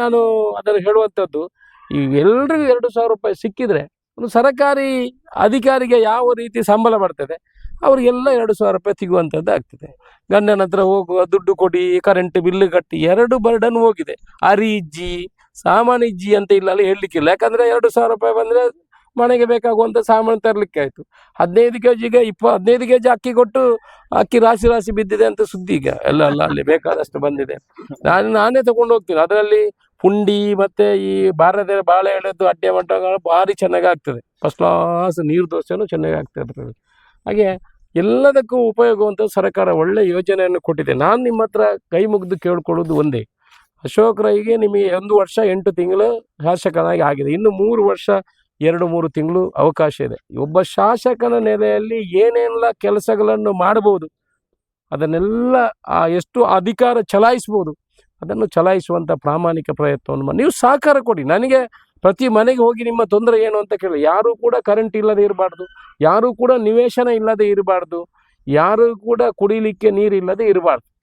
ನಾನು ಅದನ್ನು ಹೇಳುವಂಥದ್ದು, ಈ ಎಲ್ರಿಗೂ ಎರಡು ಸಾವಿರ ರೂಪಾಯಿ ಸಿಕ್ಕಿದ್ರೆ ಒಂದು ಸರಕಾರಿ ಅಧಿಕಾರಿಗೆ ಯಾವ ರೀತಿ ಸಂಬಳ ಬರ್ತದೆ, ಅವರಿಗೆಲ್ಲ ಎರಡು ಸಾವಿರ ರೂಪಾಯಿ ಸಿಗುವಂಥದ್ದು ಆಗ್ತದೆ. ಗಂಡನ ಹತ್ರ ಹೋಗುವ ದುಡ್ಡು ಕೊಡಿ ಕರೆಂಟ್ ಬಿಲ್ ಕಟ್ಟಿ, ಎರಡು ಬರ್ಡನ್ ಹೋಗಿದೆ. ಅರಿ ಇಜ್ಜಿ ಸಾಮಾನ್ಯ ಅಂತ ಇಲ್ಲ ಹೇಳಲಿಕ್ಕಿಲ್ಲ. ಯಾಕಂದ್ರೆ ಎರಡು ಸಾವಿರ ರೂಪಾಯಿ ಬಂದ್ರೆ ಮನೆಗೆ ಬೇಕಾಗುವಂಥ ಸಾಮಾನು ತರಲಿಕ್ಕೆ ಆಯಿತು. ಹದಿನೈದು ಕೆ ಜಿಗೆ ಇಪ್ಪ ಹದಿನೈದು ಕೆ ಜಿ ಅಕ್ಕಿ ಕೊಟ್ಟು ಅಕ್ಕಿ ರಾಶಿ ರಾಶಿ ಬಿದ್ದಿದೆ ಅಂತ ಸುದ್ದಿ ಈಗ. ಎಲ್ಲ ಅಲ್ಲ ಅಲ್ಲಿ ಬೇಕಾದಷ್ಟು ಬಂದಿದೆ. ನಾನು, ನಾನೇ ತಗೊಂಡು ಹೋಗ್ತೀನಿ. ಅದರಲ್ಲಿ ಪುಂಡಿ ಮತ್ತೆ ಈ ಬಾರದ ಬಾಳೆ ಎಳೆದು ಅಡ್ಡೆ ಮಟ್ಟಗಳು ಭಾರಿ ಚೆನ್ನಾಗಿ ಆಗ್ತದೆ ಫಸ್ಟ್ ಕ್ಲಾಸ್ ನೀರು ದೋಸೆನೂ ಚೆನ್ನಾಗಿ ಆಗ್ತದೆ ಅದರಲ್ಲಿ. ಹಾಗೆ ಎಲ್ಲದಕ್ಕೂ ಉಪಯೋಗವಂತ ಸರ್ಕಾರ ಒಳ್ಳೆ ಯೋಜನೆಯನ್ನು ಕೊಟ್ಟಿದೆ. ನಾನು ನಿಮ್ಮ ಹತ್ರ ಕೈ ಮುಗಿದು ಕೇಳ್ಕೊಳ್ಳೋದು ಒಂದೇ. ಅಶೋಕ್ ರೈಗೆ ನಿಮಗೆ ಒಂದು ವರ್ಷ ಎಂಟು ತಿಂಗಳು ಶಾಸಕನಾಗಿ ಆಗಿದೆ. ಇನ್ನು ಮೂರು ವರ್ಷ ಎರಡು ಮೂರು ತಿಂಗಳು ಅವಕಾಶ ಇದೆ. ಒಬ್ಬ ಶಾಸಕನ ನೆಲೆಯಲ್ಲಿ ಏನೆಲ್ಲ ಕೆಲಸಗಳನ್ನು ಮಾಡಬಹುದು ಅದನ್ನೆಲ್ಲ, ಆ, ಎಷ್ಟು ಅಧಿಕಾರ ಚಲಾಯಿಸ್ಬೋದು, ಅದನ್ನು ಚಲಾಯಿಸುವಂಥ ಪ್ರಾಮಾಣಿಕ ಪ್ರಯತ್ನವನ್ನು ನೀವು ಸಹಕಾರ ಕೊಡಿ. ನನಗೆ ಪ್ರತಿ ಮನೆಗೆ ಹೋಗಿ ನಿಮ್ಮ ತೊಂದರೆ ಏನು ಅಂತ ಕೇಳಿ. ಯಾರೂ ಕೂಡ ಕರೆಂಟ್ ಇಲ್ಲದೆ ಇರಬಾರ್ದು. ಯಾರೂ ಕೂಡ ನಿವೇಶನ ಇಲ್ಲದೆ ಇರಬಾರ್ದು. ಯಾರೂ ಕೂಡ ಕುಡಿಲಿಕ್ಕೆ ನೀರಿಲ್ಲದೆ ಇರಬಾರ್ದು.